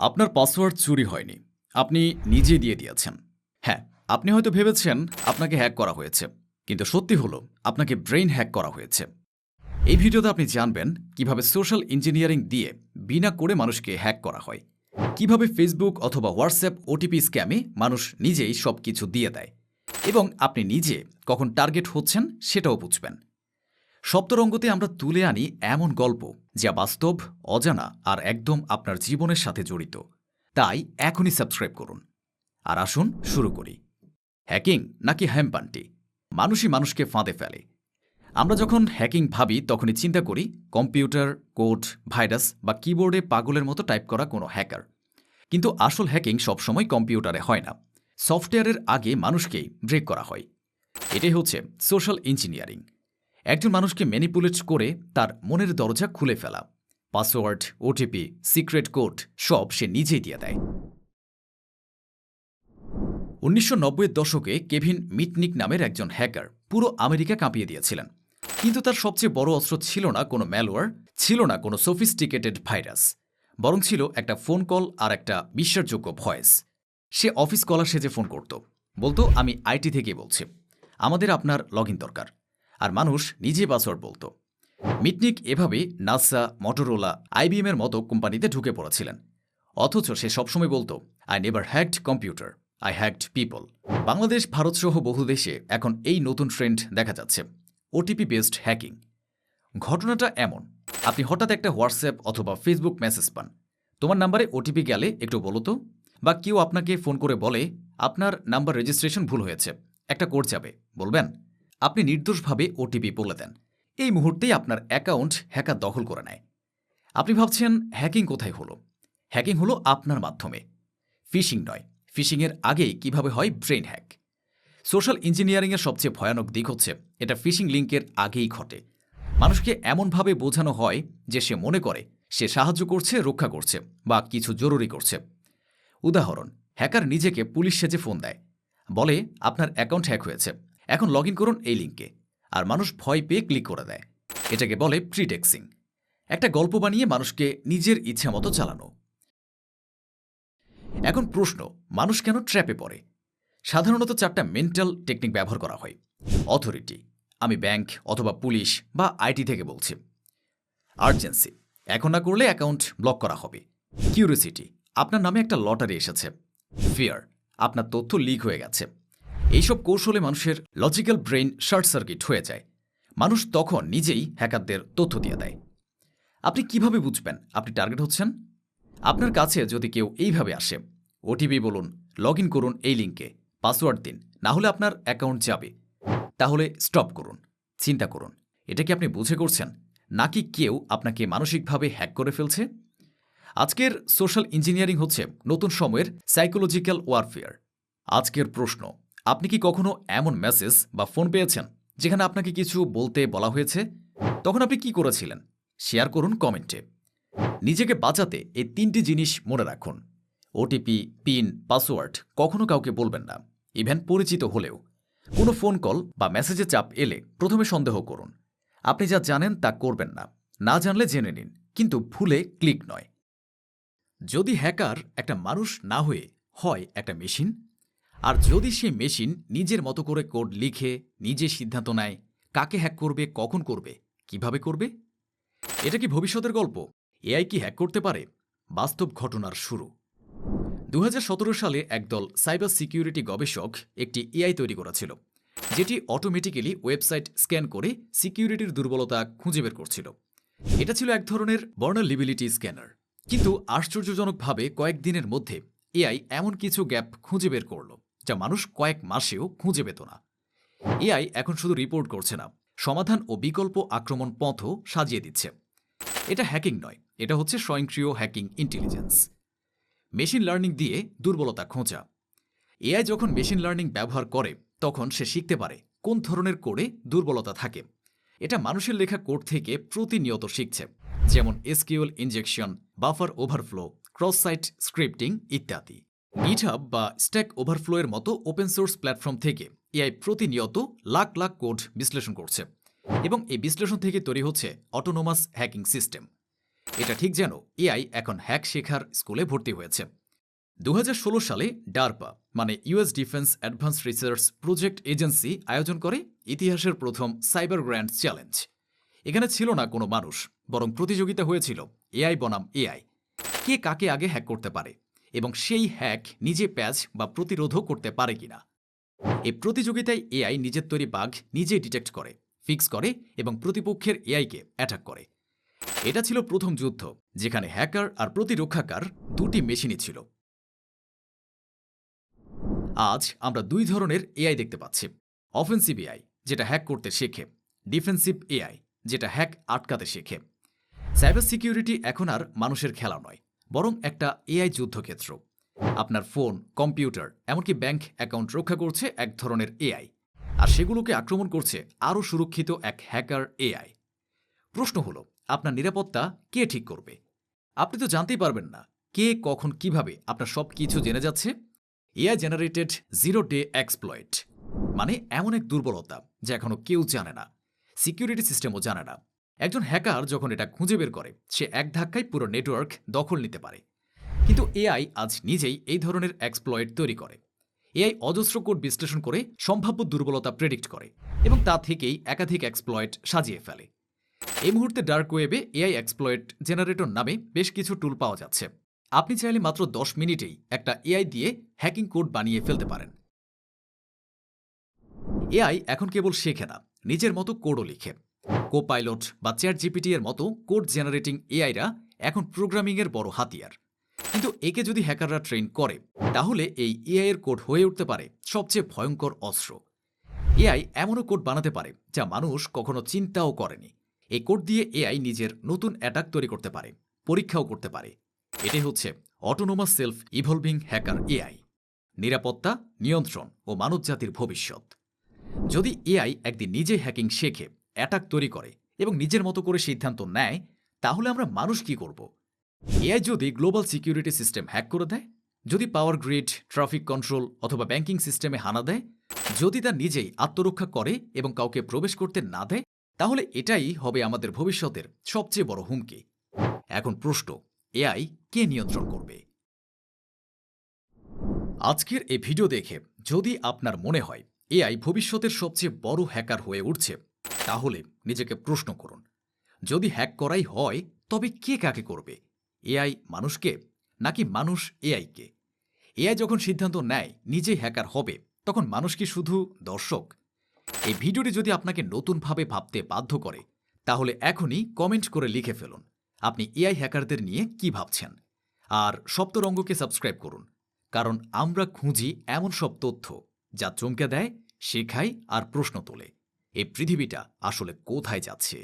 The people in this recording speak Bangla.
আপনার পাসওয়ার্ড চুরি হয়নি। আপনি নিজে দিয়ে দিয়েছেন। হ্যাঁ আপনি হয়তো ভেবেছেন আপনাকে হ্যাক করা হয়েছে, কিন্তু সত্যি হলো, আপনাকে ব্রেইন হ্যাক করা হয়েছে। এই ভিডিওতে আপনি জানবেন কীভাবে সোশ্যাল ইঞ্জিনিয়ারিং দিয়ে বিনা করে মানুষকে হ্যাক করা হয়, কীভাবে ফেসবুক অথবা হোয়াটসঅ্যাপ ওটিপি স্ক্যামে মানুষ নিজেই সব কিছু দিয়ে দেয়, এবং আপনি নিজে কখন টার্গেট হচ্ছেন সেটাও বুঝবেন। সপ্তরঙ্গতে আমরা তুলে আনি এমন গল্প যা বাস্তব, অজানা আর একদম আপনার জীবনের সাথে জড়িত। তাই এখনই সাবস্ক্রাইব করুন। আর আসুন, শুরু করি। হ্যাকিং নাকি হ্যাম্পান্টি? মানুষই মানুষকে ফাঁদে ফেলে। আমরা যখন হ্যাকিং ভাবি, তখনই চিন্তা করি, কম্পিউটার, কোড, ভাইরাস বা কিবোর্ডে পাগলের মতো টাইপ করা কোনো হ্যাকার। কিন্তু আসল হ্যাকিং সবসময় কম্পিউটারে হয় না। সফটওয়্যারের আগে মানুষকেই ব্রেক করা হয়। এটাই হচ্ছে সোশ্যাল ইঞ্জিনিয়ারিং। একজন মানুষকে ম্যানিপুলেট করে তার মনের দরজা খুলে ফেলা। পাসওয়ার্ড ওটিপি সিক্রেট কোড সব সে নিজেই দিয়ে দেয়। উনিশশো নব্বইয়ের দশকে কেভিন মিটনিক নামের একজন হ্যাকার পুরো আমেরিকা কাঁপিয়ে দিয়েছিলেন। কিন্তু তার সবচেয়ে বড় অস্ত্র ছিল না কোনো ম্যালওয়ার ছিল না কোনো সফিস্টিকেটেড ভাইরাস বরং ছিল একটা ফোন কল আর একটা বিশ্বাসযোগ্য ভয়েস সে অফিস কলার সেজে ফোন করত। বলতো, আমি আইটি থেকে বলছি। আমাদের আপনার লগ দরকার। আর মানুষ নিজে পাসওয়ার্ড বলতো। মিটনিক এভাবে নাসা, মটোরোলা, আইবিএম এর মতো কোম্পানিতে ঢুকে পড়েছিলেন। অথচ সে সবসময় বলতো I never hacked computer I hacked people Bangladesh ভারতসহ বহু দেশে এখন এই নতুন ট্রেন্ড দেখা যাচ্ছে ওটিপি বেসড হ্যাকিং ঘটনাটা এমন, আপনি হঠাৎ একটা হোয়াটসঅ্যাপ অথবা ফেসবুক মেসেজ পান। তোমার নাম্বারে ওটিপি গেলে একটু বলো তো? বা কেউ আপনাকে ফোন করে বলে, আপনার নাম্বার রেজিস্ট্রেশন ভুল হয়েছে, একটা কোড যাবে। বলবেন? আপনি নির্দোষভাবে ওটিপি বলে দেন। এই মুহূর্তেই আপনার অ্যাকাউন্ট হ্যাকার দখল করে নেয়। আপনি ভাবছেন, হ্যাকিং কোথায় হলো? হ্যাকিং হলো আপনার মাধ্যমে। ফিশিং নয় ফিশিংয়ের আগেই কীভাবে হয় ব্রেন হ্যাক। সোশ্যাল ইঞ্জিনিয়ারিংয়ের সবচেয়ে ভয়ানক দিক হচ্ছে, এটা ফিশিং লিঙ্কের আগেই ঘটে। মানুষকে এমনভাবে বোঝানো হয় যে সে মনে করে, সে সাহায্য করছে, রক্ষা করছে বা কিছু জরুরি করছে। উদাহরণ, হ্যাকার নিজেকে পুলিশ সেজে ফোন দেয়। বলে, আপনার অ্যাকাউন্ট হ্যাক হয়েছে। এখন লগ করুন এই লিঙ্কে আর মানুষ ভয় পেয়ে ক্লিক করে দেয়। এটাকে বলে প্রিটেক্সিং একটা গল্প বানিয়ে মানুষকে নিজের ইচ্ছা মতো চালানো। এখন প্রশ্ন, মানুষ কেন ট্র্যাপে পড়ে? সাধারণত চারটা মেন্টাল টেকনিক ব্যবহার করা হয়। অথরিটি আমি ব্যাংক অথবা পুলিশ বা আইটি থেকে বলছি। আর্জেন্সি এখন না করলে অ্যাকাউন্ট ব্লক করা হবে। কিউরিসিটি আপনার নামে একটা লটারি এসেছে। ফিয়ার আপনার তথ্য লিক হয়ে গেছে। এইসব কৌশলে মানুষের লজিক্যাল ব্রেইন শর্ট সার্কিট হয়ে যায়। মানুষ তখন নিজেই হ্যাকারদের তথ্য দিয়ে দেয়। আপনি কীভাবে বুঝবেন আপনি টার্গেট হচ্ছেন? আপনার কাছে যদি কেউ এইভাবে আসে, ওটিপি বলুন লগ করুন এই লিঙ্কে পাসওয়ার্ড দিন, না হলে আপনার অ্যাকাউন্ট যাবে। তাহলে স্টপ করুন, চিন্তা করুন, এটা কি আপনি বুঝে করছেন? নাকি কেউ আপনাকে মানসিকভাবে হ্যাক করে ফেলছে? আজকের সোশ্যাল ইঞ্জিনিয়ারিং হচ্ছে নতুন সময়ের সাইকোলজিক্যাল ওয়ারফেয়ার আজকের প্রশ্ন আপনি কি কখনো এমন মেসেজ বা ফোন পেয়েছেন যেখানে আপনাকে কিছু বলতে বলা হয়েছে? তখন আপনি কি করেছিলেন? শেয়ার করুন কমেন্টে নিজেকে বাঁচাতে এই তিনটি জিনিস মনে রাখুন। ওটিপি পিন পাসওয়ার্ড কখনো কাউকে বলবেন না। ইভেন পরিচিত হলেও। কোনো ফোন কল বা মেসেজে চাপ এলে প্রথমে সন্দেহ করুন। আপনি যা জানেন তা করবেন না। না জানলে জেনে নিন, কিন্তু ভুলে ক্লিক নয়। যদি হ্যাকার একটা মানুষ না হয়ে হয় একটা মেশিন আর যদি সে মেশিন নিজের মতো করে কোড লিখে, নিজে সিদ্ধান্ত নেয়, কাকে হ্যাক করবে, কখন করবে, কীভাবে করবে? এটা কি ভবিষ্যতের গল্প? এআই কি হ্যাক করতে পারে? বাস্তব ঘটনার শুরু। দু হাজার সতেরো সালে একদল সাইবার সিকিউরিটি গবেষক একটি এআই তৈরি করেছিল, যেটি অটোমেটিক্যালি ওয়েবসাইট স্ক্যান করে সিকিউরিটির দুর্বলতা খুঁজে বের করছিল। এটা ছিল এক ধরনের বর্নালিবিলিটি স্ক্যানার কিন্তু আশ্চর্যজনকভাবে কয়েকদিনের মধ্যে এআই এমন কিছু গ্যাপ খুঁজে বের করল। যা মানুষ কয়েক মাসেও খুঁজে পেত না। এআই এখন শুধু রিপোর্ট করছে না, সমাধান ও বিকল্প আক্রমণ পথও সাজিয়ে দিচ্ছে। এটা হ্যাকিং নয়, এটা হচ্ছে স্বয়ংক্রিয় হ্যাকিং ইন্টেলিজেন্স। মেশিন লার্নিং দিয়ে দুর্বলতা খোঁজা। এআই যখন মেশিন লার্নিং ব্যবহার করে, তখন সে শিখতে পারে কোন ধরনের কোডে দুর্বলতা থাকে। এটা মানুষের লেখা কোড থেকে প্রতিনিয়ত শিখছে, যেমন SQL injection, buffer overflow, cross site scripting ইত্যাদি। গিটহাব বা স্ট্যাক ওভারফ্লো এর মতো ওপেন সোর্স প্ল্যাটফর্ম থেকে এআই প্রতিনিয়ত লাখ লাখ কোড বিশ্লেষণ করছে এবং এই বিশ্লেষণ থেকে তৈরি হচ্ছে অটোনোমাস হ্যাকিং সিস্টেম এটা ঠিক যেন এআই এখন হ্যাক শেখার স্কুলে ভর্তি হয়েছে। দু হাজার ষোলো সালে ডারপা মানে US defence advance research project agency আয়োজন করে ইতিহাসের প্রথম সাইবার গ্র্যান্ড চ্যালেঞ্জ এখানে ছিল না কোনো মানুষ, বরং প্রতিযোগিতা হয়েছিল এআই বনাম এআই কে কাকে আগে হ্যাক করতে পারে? এবং সেই হ্যাক নিজে প্যাচ বা প্রতিরোধও করতে পারে কিনা। এই প্রতিযোগিতায় এআই নিজের তৈরি বাঘ নিজেই ডিটেক্ট করে ফিক্স করে এবং প্রতিপক্ষের এআইকে অ্যাটাক করে। এটা ছিল প্রথম যুদ্ধ, যেখানে হ্যাকার আর প্রতিরক্ষাকার দুটি মেশিনই ছিল। আজ আমরা দুই ধরনের এআই দেখতে পাচ্ছি। অফেন্সিভ এআই যেটা হ্যাক করতে শেখে। ডিফেন্সিভ এআই যেটা হ্যাক আটকাতে শেখে। সাইবার সিকিউরিটি এখন আর মানুষের খেলা নয়। বরং একটা এআই যুদ্ধক্ষেত্র। আপনার ফোন, কম্পিউটার, এমনকি ব্যাংক অ্যাকাউন্ট রক্ষা করছে এক ধরনের এআই। আর সেগুলোকে আক্রমণ করছে আরও সুরক্ষিত এক হ্যাকার এআই। প্রশ্ন হলো, আপনার নিরাপত্তা কে ঠিক করবে? আপনি তো জানতেই পারবেন না, কে, কখন, কীভাবে আপনার সব কিছু জেনে যাচ্ছে। AI generated zero day exploit মানে এমন এক দুর্বলতা যা এখনও কেউ জানে না। সিকিউরিটি সিস্টেমও জানে না। একজন হ্যাকার যখন এটা খুঁজে বের করে, সে এক ধাক্কায় পুরো নেটওয়ার্ক দখল নিতে পারে। কিন্তু এআই আজ নিজেই এই ধরনের এক্সপ্লয়েট তৈরি করে। এআই অজস্র কোড বিশ্লেষণ করে সম্ভাব্য দুর্বলতা প্রেডিক্ট করে এবং তা থেকেই একাধিক এক্সপ্লয়েট সাজিয়ে ফেলে। এই মুহূর্তে ডার্ক ওয়েবে এআই এক্সপ্লয়েট জেনারেটর নামে বেশ কিছু টুল পাওয়া যাচ্ছে। আপনি চাইলে মাত্র দশ মিনিটেই একটা এআই দিয়ে হ্যাকিং কোড বানিয়ে ফেলতে পারেন। এআই এখন কেবল শেখে না, নিজের মতো কোডও লিখে। কো পাইলট বা চ্যাট জিপিটি এর মতো কোড জেনারেটিং এআইরা এখন প্রোগ্রামিংয়ের বড় হাতিয়ার। কিন্তু একে যদি হ্যাকাররা ট্রেন করে, তাহলে এই এআই এর কোড হয়ে উঠতে পারে সবচেয়ে ভয়ঙ্কর অস্ত্র। এআই এমনও কোড বানাতে পারে যা মানুষ কখনো চিন্তাও করেনি। এই কোড দিয়ে এআই নিজের নতুন অ্যাটাক তৈরি করতে পারে, পরীক্ষাও করতে পারে। এটাই হচ্ছে autonomous self evolving hacker AI নিরাপত্তা, নিয়ন্ত্রণ ও মানবজাতির ভবিষ্যৎ। যদি এআই একদিন নিজে হ্যাকিং শেখে অ্যাটাক তৈরি করে এবং নিজের মতো করে সিদ্ধান্ত নেয়, তাহলে আমরা মানুষ কি করব? এআই যদি গ্লোবাল সিকিউরিটি সিস্টেম হ্যাক করে দেয়, যদি পাওয়ার গ্রিড ট্রাফিক কন্ট্রোল অথবা ব্যাংকিং সিস্টেমে হানা দেয়, যদি তা নিজেই আত্মরক্ষা করে এবং কাউকে প্রবেশ করতে না দেয়, তাহলে এটাই হবে আমাদের ভবিষ্যতের সবচেয়ে বড় হুমকি। এখন প্রশ্ন, এআই কে নিয়ন্ত্রণ করবে? আজকের এই ভিডিও দেখে যদি আপনার মনে হয়, এআই ভবিষ্যতের সবচেয়ে বড় হ্যাকার হয়ে উঠছে তাহলে নিজেকে প্রশ্ন করুন, যদি হ্যাক করাই হয়, তবে কে কাকে করবে? এআই মানুষকে নাকি মানুষ এআইকে? এআই যখন সিদ্ধান্ত নেয় নিজে হ্যাকার হবে, তখন মানুষ কি শুধু দর্শক? এই ভিডিওটি যদি আপনাকে নতুনভাবে ভাবতে বাধ্য করে, তাহলে এখনই কমেন্ট করে লিখে ফেলুন, আপনি এআই হ্যাকারদের নিয়ে কি ভাবছেন? আর সপ্তরঙ্গকে সাবস্ক্রাইব করুন, কারণ আমরা খুঁজি এমন সব তথ্য যা চমকে দেয়, শেখায় আর প্রশ্ন তোলে। এই পৃথিবীটা আসলে কোথায় যাচ্ছে?